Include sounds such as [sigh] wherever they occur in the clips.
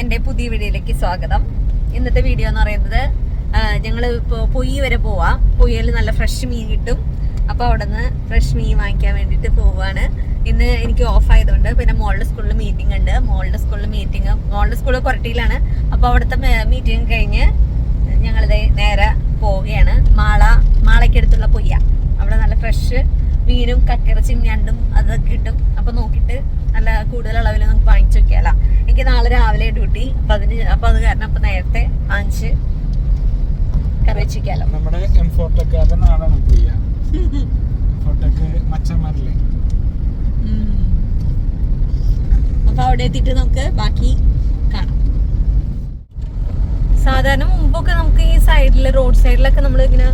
എന്റെ പുതിയ വീഡിയോയിലേക്ക് സ്വാഗതം. ഇന്നത്തെ വീഡിയോ എന്ന് പറയുന്നത് ഞങ്ങൾ ഇപ്പോൾ പൊയ്യ വരെ പോവാം. പൊയ്യയിൽ നല്ല ഫ്രഷ് മീൻ കിട്ടും. അപ്പോൾ അവിടെ നിന്ന് ഫ്രഷ് മീൻ വാങ്ങിക്കാൻ വേണ്ടിയിട്ട് പോവാണ്. ഇന്ന് എനിക്ക് ഓഫ് ആയതുകൊണ്ട് പിന്നെ മോളുടെ സ്കൂളിൽ മീറ്റിംഗ് ഉണ്ട്. മോളുടെ സ്കൂളിൽ മീറ്റിംഗ് മോളുടെ സ്കൂൾ കൊരട്ടിയിലാണ് അപ്പോൾ അവിടുത്തെ മീറ്റിംഗ് കഴിഞ്ഞ് ഞങ്ങളിത് നേരെ പോവുകയാണ്. മാള മാളയ്ക്കടുത്തുള്ള പൊയ്യ. അവിടെ നല്ല ഫ്രഷ് മീനും കക്കിറച്ചിയും ഞണ്ടും അതൊക്കെ കിട്ടും അപ്പൊ നോക്കിയിട്ട് നല്ല കൂടുതൽ അളവിൽ നമുക്ക് വാങ്ങിച്ചു നോക്കിയാലോ എനിക്ക് നാളെ രാവിലെ ഡ്യൂട്ടി അപ്പൊ അതിന് അപ്പൊ അത് കാരണം അപ്പൊ നേരത്തെ വാങ്ങിച്ച് കറി വെച്ചിരിക്കാലോ നമ്മുടെ നാടാണ് മച്ചന്മാരില്ലേ? അപ്പൊ അവിടെ എത്തിയിട്ട് നമുക്ക് ബാക്കി കാണാം. സാധാരണ മുമ്പൊക്കെ നമുക്ക് ഈ സൈഡിൽ റോഡ് സൈഡിലൊക്കെ നമ്മൾ ഇങ്ങനെ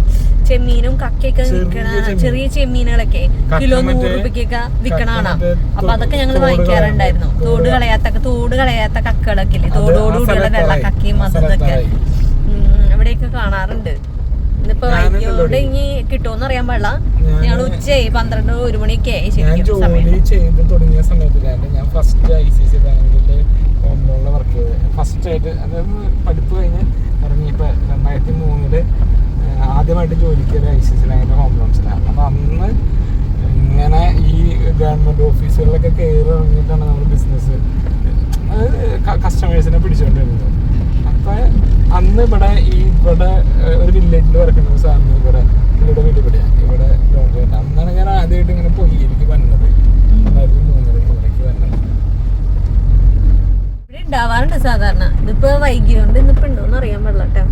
ചെമ്മീനും കക്കയൊക്കെ ചെറിയ വിൽക്കണ. ചെറിയ ചെമ്മീനുകളൊക്കെ കിലോ നൂറ് രൂപയ്ക്കൊക്കെ വിൽക്കണാണ്? അപ്പൊ അതൊക്കെ ഞങ്ങൾ വാങ്ങിക്കാറുണ്ടായിരുന്നു. തോട് കളയാത്ത തോട് കളയാത്ത കക്കകളൊക്കെ ഇല്ലേ? തോടോടുകൂടിയുള്ള. വെള്ള കക്കയും അതൊക്കെ. ഇവിടെയൊക്കെ കാണാറുണ്ട്. ഇന്നിപ്പോ വൈകിയോടെ ഇനി കിട്ടുമെന്ന് അറിയാൻ പാടില്ല. ഞങ്ങൾ ഉച്ചയായി. പന്ത്രണ്ട് ഒരു മണിയൊക്കെ ആയി ശരിക്കും സമയം. ജോലി ചെയ്ത് തുടങ്ങിയ സമയത്തിലാണ് ഞാൻ ഫസ്റ്റ് ഐ സി സി ബാങ്കിന്റെ വർക്ക് ചെയ്തത്. ഫസ്റ്റ് ആയിട്ട് അതായത് പഠിപ്പ് കഴിഞ്ഞ് ഇറങ്ങി ഇപ്പൊ രണ്ടായിരത്തി ആദ്യമായിട്ട് ജോലിക്ക് കയറിയ ഐ സി സി ബാങ്കിന്റെ ഹോം ലോൺസിലാണ് അപ്പം അന്ന് ഇങ്ങനെ ഈ ഗവൺമെന്റ് ഓഫീസുകളിലൊക്കെ കയറി ഇറങ്ങിയിട്ടാണ് നമ്മൾ ബിസിനസ് കസ്റ്റമേഴ്സിനെ പിടിച്ചുകൊണ്ട് വരുന്നത് അപ്പോൾ അന്ന് ഇവിടെ ഈ ഇവിടെ ഒരു വില്ലേജിൽ വർക്കുന്ന സാറിന് ഇവിടെ ഇവിടെ വീട് ഇവിടെയാണ് ഇവിടെ ലോൺ ഉണ്ട് അന്നാണ് ഞാൻ ആദ്യമായിട്ട് ഇങ്ങനെ പോയി വന്നത്. രണ്ടായിരത്തി മൂന്നര ഇവിടേക്ക് വന്നത്. ഇവിടെ ഉണ്ടാവാറുണ്ട് സാധാരണ. ഇതിപ്പോ വൈകിയോണ്ട് ഇന്നിപ്പോ ഉണ്ടോന്ന് അറിയാൻ പാടില്ല കേട്ടോ.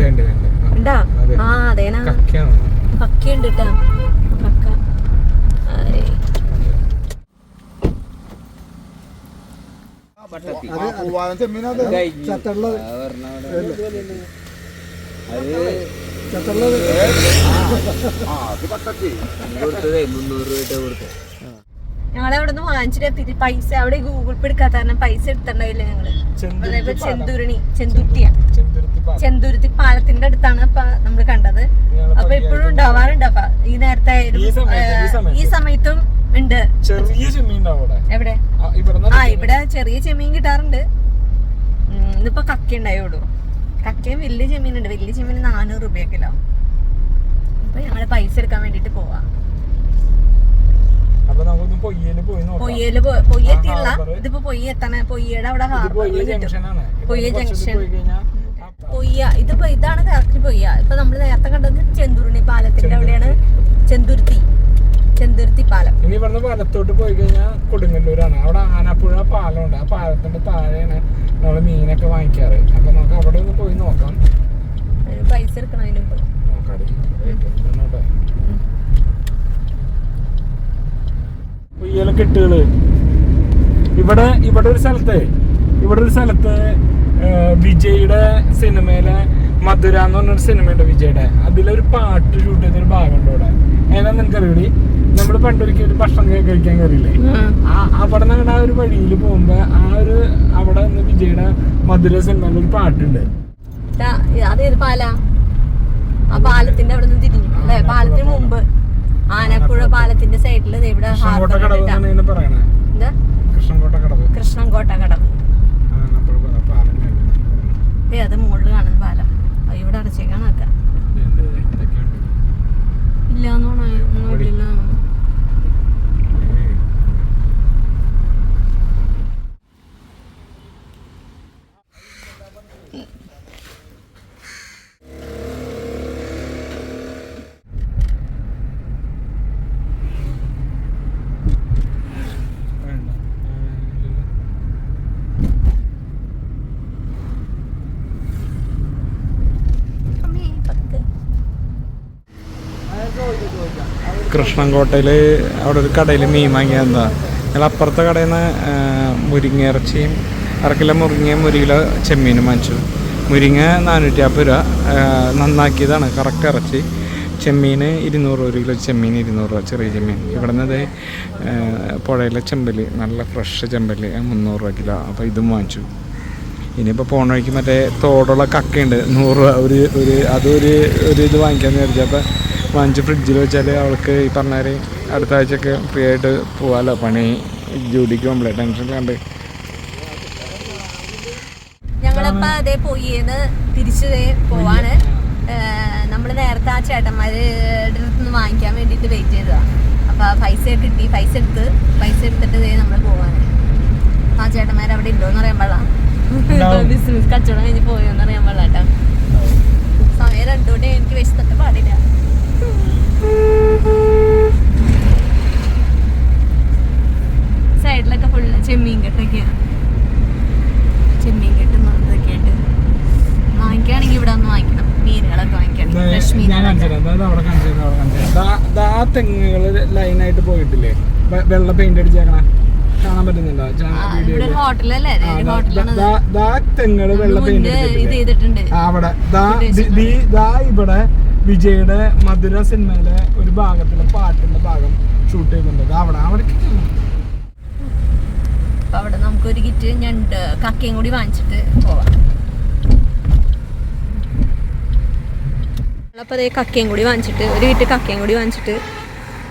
വേണ്ട വേണ്ട. ഉണ്ടാ അതെ. ആ അതേനാ. കക്കയാണ്. കക്കയുണ്ട് കേട്ടോ കക്ക ആയ്. ഞങ്ങളെ അവിടെ നിന്ന് വാങ്ങിച്ചിട്ട് എത്തിയിട്ട് പൈസ അവിടെ ഗൂഗിൾ പേ എടുക്കാത്ത കാരണം പൈസ എടുത്തിട്ടുണ്ടായില്ല ഞങ്ങൾ. ചെന്തുരുണി ചെന്തുരുത്തിയ. ചെന്തുരുത്തി പാലത്തിന്റെ അടുത്താണ് നമ്മൾ കണ്ടത്. അപ്പൊ ഇപ്പോഴും ഉണ്ടാവാറുണ്ട് അപ്പൊ. ഈ നേരത്തെ ഈ സമയത്ത്, ഉണ്ട്. ചെറിയ ചെമ്മീൻ എവിടെ? ആ, ഇവിടെ ചെറിയ ചെമ്മീൻ കിട്ടാറുണ്ട്. ഇന്നിപ്പോ കക്ക ഉണ്ടായോളൂ കക്കയും വലിയ ചെമ്മീൻ ഉണ്ട്. വലിയ ചെമ്മീൻ നാനൂറ് രൂപയൊക്കെ കിലോ. അപ്പൊ ഞങ്ങൾ പൈസ എടുക്കാൻ വേണ്ടിട്ട് പോവാ. പോയി നോക്കാം പൊയ്യൽ പോ- പൊയ്യ ആ, എത്തിയില്ല ഹാർബറ്. ഇതിപ്പോ പൊയ്യ എത്തണ. പൊയ്യയുടെ അവിടെ പൊയ്യ ജംഗ്ഷൻ. പൊയ്യ ഇതിപ്പോ ഇതാണ് കറക്റ്റ് പൊയ്യ. ഇപ്പൊ നമ്മൾ നേരത്തെ കണ്ടത് ചെന്തുരുണി പാലത്തിന്റെ അവിടെയാണ്. ചെന്തുരുത്തി. ചെന്തുരുത്തി പാലം. ഇനി ഇവിടുന്ന് വലത്തോട്ട് പോയി കഴിഞ്ഞാൽ കൊടുങ്ങല്ലൂരാണ്. അവിടെ ആനപ്പുഴ പാലമുണ്ട്. ആ പാലത്തിന്റെ താഴെയാണ് നമ്മൾ മീനൊക്കെ വാങ്ങിക്കാറ്. അപ്പൊ നമുക്ക് അവിടെ ഒന്ന് പോയി നോക്കാം. പൈസ എടുക്കണം അതിന് മുമ്പ്. കെട്ടുകൾ. ഇവിടെ ഇവിടെ ഒരു സ്ഥലത്ത് ഇവിടെ ഒരു സ്ഥലത്ത് വിജയുടെ സിനിമയിലെ മധുര എന്ന് പറഞ്ഞൊരു സിനിമയുണ്ട് വിജയുടെ. അതിലൊരു പാട്ട് ഷൂട്ട് ചെയ്തൊരു ഭാഗമുണ്ട് ഇവിടെ ഏതാ നിനക്കറിയൂടി നമ്മൾ പണ്ടൊരിക്കൽ ഒരു ഭക്ഷണം കഴി- കഴിക്കാൻ കയറിയില്ലേ? അവിടെ നിന്ന് ആ ഒരു വഴിയിൽ പോകുമ്പോ ആ ഒരു അവിടെ നിന്ന് വിജയുടെ മധുര സിനിമയിൽ ഒരു പാട്ടുണ്ട്. അതേത് പാലാ? ആ പാലത്തിന്റെ അവിടെ നിന്ന് തിരിഞ്ഞു അല്ലെ? പാലത്തിന് മുമ്പ്. ആനപ്പുഴ പാലത്തിന്റെ സൈഡിൽ ഇവിടെ കൃഷ്ണൻകോട്ട കടവ് അത് മുകളിൽ കാണുന്ന പാലം. ഇവിടെ അടച്ചേക്കാണ് ആക്ക ഇല്ല എന്നോണോ കൃഷ്ണൻകോട്ടയിൽ അവിടെ ഒരു കടയിൽ മീൻ വാങ്ങിയ ഞങ്ങൾ അപ്പുറത്തെ കടയിൽ നിന്ന് മുരിങ്ങ ഇറച്ചിയും കിലോ മുരിങ്ങയും ഒരു കിലോ ചെമ്മീനും വാങ്ങിച്ചു. മുരിങ്ങ നാനൂറ്റി അമ്പത് രൂപ നന്നാക്കിയതാണ്. കറക്റ്റ് ഇറച്ചി. ചെമ്മീൻ ഇരുന്നൂറ് ഒരു കിലോ ചെമ്മീൻ ഇരുന്നൂറ് രൂപ ചെറിയ ചെമ്മീൻ. ഇവിടെ നിന്ന് പുഴയിലെ ചെമ്പൽ നല്ല ഫ്രഷ് ചെമ്പൽ മുന്നൂറ് രൂപ കിലോ. അപ്പോൾ ഇതും വാങ്ങിച്ചു. ഇനിയിപ്പോൾ പോണ വഴിക്ക് മറ്റേ തോടുള്ള കക്കയുണ്ട്. നൂറ് രൂപ ഒരു ഒരു അതൊരു ഒരു ഇത് വാങ്ങിക്കാമെന്ന് വിചാരിച്ചു. അപ്പോൾ വാങ്ങിച്ച് ഫ്രിഡ്ജിൽ വെച്ചാൽ അവൾക്ക് ഈ പറഞ്ഞാൽ അടുത്ത ആഴ്ചയൊക്കെ ഫ്രീ ആയിട്ട് പോകാമല്ലോ പണി ജോലിക്ക് പോകുമ്പോഴേ ടെൻഷൻ കണ്ട് ഞങ്ങളിപ്പോ അതേ പോയിന്ന്. തിരിച്ചു പോവാണ്. നമ്മൾ നേരത്തെ ആ ചേട്ടന്മാരുടെ അടുത്ത് വാങ്ങിക്കാൻ വേണ്ടിട്ട് വെയിറ്റ് ചെയ്തതാണ് അപ്പൊ ആ പൈസ കിട്ടി. പൈസ എടുത്ത്. പൈസ എടുത്തിട്ട് നമ്മൾ പോവാണ്. ആ ചേട്ടന്മാർ അവിടെ ഉണ്ടോന്ന് അറിയാൻ പാടാം. ബിസിനസ് കച്ചവടം കഴിഞ്ഞ് പോയോന്ന് അറിയാൻ പാടില്ല കേട്ടോ സമയം രണ്ടുകൊണ്ട് എനിക്ക് വെച്ചിട്ട് പാടില്ല. സൈഡിലൊക്കെ ഫുള്ള് ചെമ്മീൻ കെട്ടൊക്കെയാണ് ചെമ്മീൻ കെട്ടും ഇതൊക്കെ ആയിട്ട് വാങ്ങിക്കുകയാണെങ്കിൽ ഇവിടെ ഒന്ന് വാങ്ങിക്കണം മീനുകളൊക്കെ വാങ്ങിക്കുകയാണെങ്കിൽ തെങ്ങുകൾ ലൈനായിട്ട് പോയിട്ടില്ലേ? വെള്ള പെയിന്റ് അടിച്ചേക്കണ. കാണാൻ പറ്റുന്നുണ്ടോ? തെങ്ങുകൾ വെള്ള പെയിന്റ് അവിടെ. ഇവിടെ വിജയുടെ മധുര സിനിമയിലെ ഒരു ഭാഗത്തിലെ പാട്ടിന്റെ ഭാഗം ഷൂട്ട് ചെയ്യുന്നുണ്ട് അവിടെ അവിടെ അവിടെ നമുക്ക് ഒരു കിറ്റ് ഞണ്ട് കക്കയും കൂടി വാങ്ങിച്ചിട്ട് പോവാം. അപ്പൊ അതേ കക്കയും കൂടി വാങ്ങിച്ചിട്ട് ഒരു കിറ്റ് കക്കയും കൂടി വാങ്ങിച്ചിട്ട്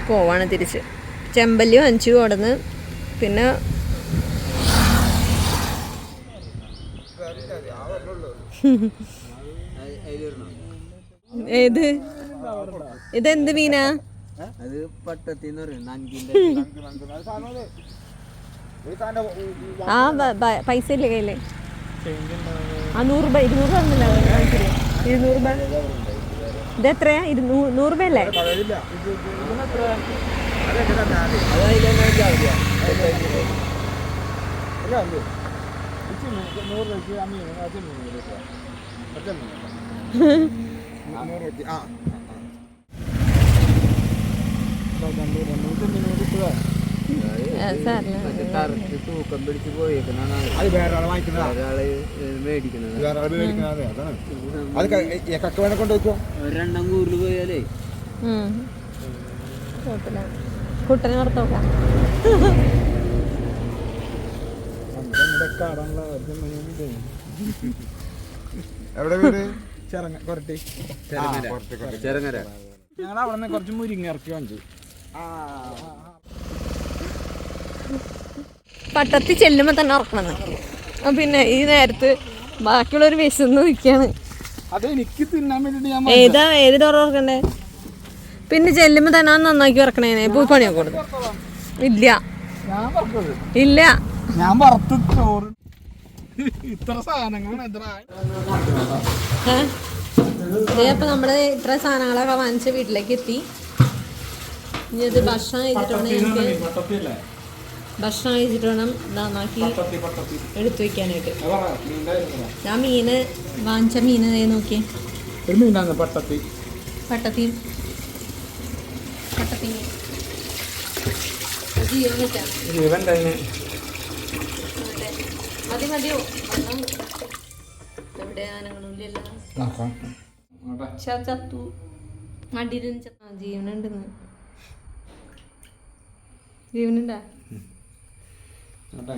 പോവാണ് തിരിച്ച്. ചെമ്പല്ലി വാങ്ങിച്ചു അവിടെ നിന്ന് പിന്നെ [laughs] [laughs] ഏത്? ഇതെന്ത് മീനാ? അത് പട്ടത്തി എന്ന് പറയും നഞ്ചിന്റെ [laughs] ആ പൈസ ഇല്ലേ കയ്യിൽ? ആ നൂറ് രൂപ ഇരുന്നൂറ് ഇരുന്നൂറ് രൂപ. ഇത് എത്രയാ? ഇരുന്നൂറ് നൂറ് രൂപ അല്ലേ ആ, സാറിന് കറക്റ്റ് തൂക്കം വേറെ ആളെ വേറെ അത് എവിടെ വീട്? ചെറങ്ങ കൊരട്ടി ചെറുങ്ങര. ഞങ്ങൾ അവിടെ നിന്ന് കുറച്ച് മുരിങ്ങ ഇറക്കി വാങ്ങിച്ചു. പട്ടത്തിൽ ചെല്ലുമ്പോ തന്നെ ഉറക്കണം. പിന്നെ ഈ നേരത്ത് ബാക്കിയുള്ളവർ വിശന്ന് ഞാൻ ഏതാ ഏത് ഡോർ ഉറക്കണ്ടേ പിന്നെ ചെല്ലുമ്പോ തന്നെ നന്നാക്കി ഉറക്കണേനെ. പൂപ്പണിയൊക്കെ പണിയൊക്കെ കൊടുക്കും. ഇല്ല. ഇല്ല. ഞാൻ ഇത്ര സാധനങ്ങളാണ് എത്ര ഏ? അപ്പൊ നമ്മൾ ഇത്ര സാധനങ്ങളൊക്കെ വാങ്ങിച്ച് വീട്ടിലേക്ക് എത്തി ഇനി ഇത് ഭക്ഷണം കഴിച്ചിട്ടാണ് എനിക്ക്. ഭക്ഷണം കഴിച്ചിട്ട് വേണം നന്നാക്കി എടുത്തു വെക്കാനായിട്ട്. ഞാൻ മീന് വാങ്ങിച്ച മീന് നോക്കി പട്ടത്തി പട്ടത്തി പട്ടത്തി ജീവൻ. മതി മതിയോ? നോട്ടെ ച- ചത്തു മടിയിലും ജീവനുണ്ടെന്ന് ജീവനുണ്ടാ ഒന്നോട്ടെ.